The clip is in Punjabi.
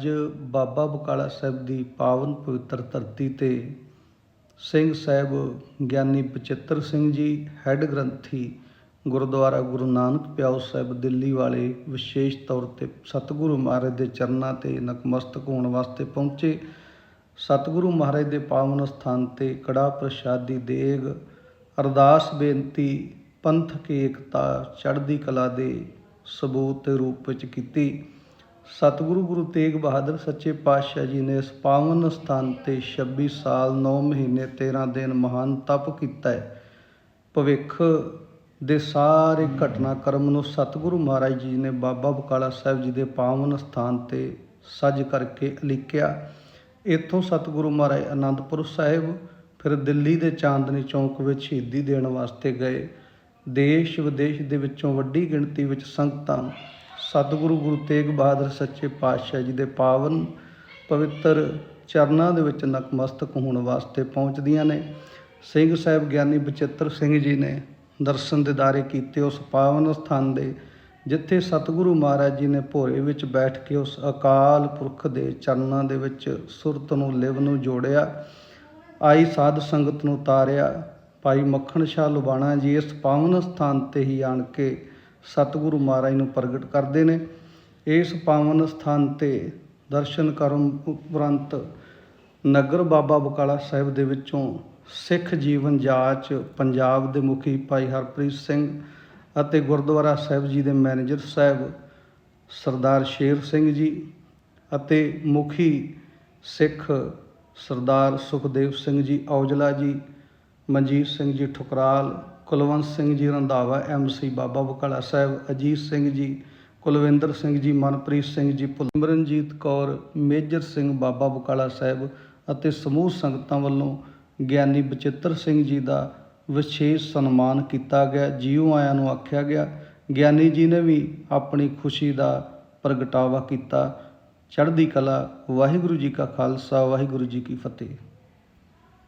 ਅੱਜ ਬਾਬਾ ਬਕਾਲਾ ਸਾਹਿਬ ਦੀ ਪਾਵਨ ਪਵਿੱਤਰ ਧਰਤੀ ਤੇ ਸਿੰਘ ਸਾਹਿਬ ਗਿਆਨੀ ਬਚਿੱਤਰ ਸਿੰਘ ਜੀ ਹੈੱਡ ਗ੍ਰੰਥੀ ਗੁਰਦੁਆਰਾ ਗੁਰੂ ਨਾਨਕ ਪਿਆਉ ਸਾਹਿਬ ਦਿੱਲੀ ਵਾਲੇ ਵਿਸ਼ੇਸ਼ ਤੌਰ ਤੇ ਸਤਿਗੁਰੂ ਮਹਾਰਾਜ ਦੇ ਚਰਨਾਂ ਤੇ ਨਤਮਸਤਕ ਹੋਣ ਵਾਸਤੇ ਪਹੁੰਚੇ। ਸਤਿਗੁਰੂ ਮਹਾਰਾਜ ਦੇ ਪਾਵਨ ਸਥਾਨ ਤੇ ਕੜਾ ਪ੍ਰਸ਼ਾਦ ਦੀ ਦੇਗ, ਅਰਦਾਸ ਬੇਨਤੀ ਪੰਥ ਪੰਥਕ ਏਕਤਾ, ਚੜ੍ਹਦੀ ਕਲਾ ਦੇ ਸਬੂਤ ਦੇ ਰੂਪ ਵਿੱਚ ਕੀਤੀ। ਸਤਿਗੁਰੂ ਗੁਰੂ ਤੇਗ ਬਹਾਦਰ ਸੱਚੇ ਪਾਤਸ਼ਾਹ ਜੀ ਨੇ ਇਸ ਪਾਵਨ ਸਥਾਨ ਤੇ 26 ਸਾਲ 9 ਮਹੀਨੇ 13 ਦਿਨ ਮਹਾਨ ਤਪ ਕੀਤਾ ਹੈ। ਭਵਿੱਖ ਦੇ ਸਾਰੇ ਘਟਨਾਕ੍ਰਮ ਨੂੰ ਸਤਿਗੁਰੂ ਮਹਾਰਾਜ ਜੀ ਨੇ ਬਾਬਾ ਬਕਾਲਾ ਸਾਹਿਬ ਜੀ ਦੇ ਪਾਵਨ ਸਥਾਨ ਤੇ ਸੱਜ ਕਰਕੇ ਲਿਖਿਆ। ਇੱਥੋਂ ਸਤਿਗੁਰੂ ਮਹਾਰਾਜ ਅਨੰਦਪੁਰ ਸਾਹਿਬ, ਫਿਰ ਦਿੱਲੀ ਦੇ ਚਾਂਦਨੀ ਚੌਂਕ ਵਿੱਚ ਸ਼ਹੀਦੀ ਦੇਣ ਵਾਸਤੇ ਗਏ। ਦੇਸ਼ ਵਿਦੇਸ਼ ਦੇ ਵਿੱਚੋਂ ਵੱਡੀ ਗਿਣਤੀ ਵਿੱਚ ਸੰਗਤਾਂ ਸਤਿਗੁਰੂ ਗੁਰੂ ਤੇਗ ਬਹਾਦਰ ਸੱਚੇ ਪਾਤਸ਼ਾਹ ਜੀ ਦੇ ਪਾਵਨ ਪਵਿੱਤਰ ਚਰਨਾਂ ਦੇ ਵਿੱਚ ਨਤਮਸਤਕ ਹੋਣ ਵਾਸਤੇ ਪਹੁੰਚਦੀਆਂ ਨੇ। ਸਿੰਘ ਸਾਹਿਬ ਗਿਆਨੀ ਬਚਿੱਤਰ ਸਿੰਘ ਜੀ ਨੇ ਦਰਸ਼ਨ ਦਿਦਾਰੇ ਕੀਤੇ ਉਸ ਪਾਵਨ ਸਥਾਨ ਦੇ, ਜਿੱਥੇ ਸਤਿਗੁਰੂ ਮਹਾਰਾਜ ਜੀ ਨੇ ਭੋਰੇ ਵਿੱਚ ਬੈਠ ਕੇ ਉਸ ਅਕਾਲ ਪੁਰਖ ਦੇ ਚਰਨਾਂ ਦੇ ਵਿੱਚ ਸੁਰਤ ਨੂੰ, ਲਿਵ ਨੂੰ ਜੋੜਿਆ, ਆਈ ਸਾਧ ਸੰਗਤ ਨੂੰ ਤਾਰਿਆ। ਭਾਈ ਮੱਖਣ ਸ਼ਾਹ ਲੁਬਾਣਾ ਜੀ ਇਸ ਪਾਵਨ ਸਥਾਨ ਤੇ ਹੀ ਆਣ ਕੇ ਸਤਿਗੁਰੂ ਮਹਾਰਾਜ ਨੂੰ ਪ੍ਰਗਟ ਕਰਦੇ ਨੇ। ਇਸ ਪਾਵਨ ਸਥਾਨ ਤੇ ਦਰਸ਼ਨ ਕਰਨ ਉਪਰੰਤ ਨਗਰ ਬਾਬਾ ਬਕਾਲਾ ਸਾਹਿਬ ਦੇ ਵਿੱਚੋਂ ਸਿੱਖ ਜੀਵਨ ਜਾਚ ਪੰਜਾਬ ਦੇ ਮੁਖੀ ਭਾਈ ਹਰਪ੍ਰੀਤ ਸਿੰਘ ਅਤੇ ਗੁਰਦੁਆਰਾ ਸਾਹਿਬ ਜੀ ਦੇ ਮੈਨੇਜਰ ਸਾਹਿਬ ਸਰਦਾਰ ਸ਼ੇਰ ਸਿੰਘ ਜੀ ਅਤੇ ਮੁਖੀ ਸਿੱਖ ਸਰਦਾਰ ਸੁਖਦੇਵ ਸਿੰਘ ਜੀ ਔਜਲਾ ਜੀ, ਮਨਜੀਤ ਸਿੰਘ ਜੀ ਠੁਕਰਾਲ ਕੁਲਵੰਤ ਸਿੰਘ ਜੀ ਰੰਧਾਵਾ ਐਮਸੀ ਬਾਬਾ ਬਕਾਲਾ ਸਾਹਿਬ, ਅਜੀਤ ਸਿੰਘ ਜੀ, ਕੁਲਵਿੰਦਰ ਸਿੰਘ ਜੀ, ਮਨਪ੍ਰੀਤ ਸਿੰਘ ਜੀ ਪੁਲਮਰਨਜੀਤ ਕੌਰ, ਮੇਜਰ ਸਿੰਘ ਬਾਬਾ ਬਕਾਲਾ ਸਾਹਿਬ ਅਤੇ ਸਮੂਹ ਸੰਗਤਾਂ ਵੱਲੋਂ ਗਿਆਨੀ ਬਚਿੱਤਰ ਸਿੰਘ ਜੀ ਦਾ ਵਿਸ਼ੇਸ਼ ਸਨਮਾਨ ਕੀਤਾ ਗਿਆ। ਜੀਉ ਆਇਆਂ ਨੂੰ ਆਖਿਆ ਗਿਆ, ਗਿਆਨੀ ਜੀ ਨੇ ਵੀ ਆਪਣੀ ਖੁਸ਼ੀ ਦਾ ਪ੍ਰਗਟਾਵਾ ਕੀਤਾ। ਚੜ੍ਹਦੀ ਕਲਾ, ਵਾਹਿਗੁਰੂ ਜੀ ਕਾ ਖਾਲਸਾ, ਵਾਹਿਗੁਰੂ ਜੀ ਕੀ ਫਤਿਹ।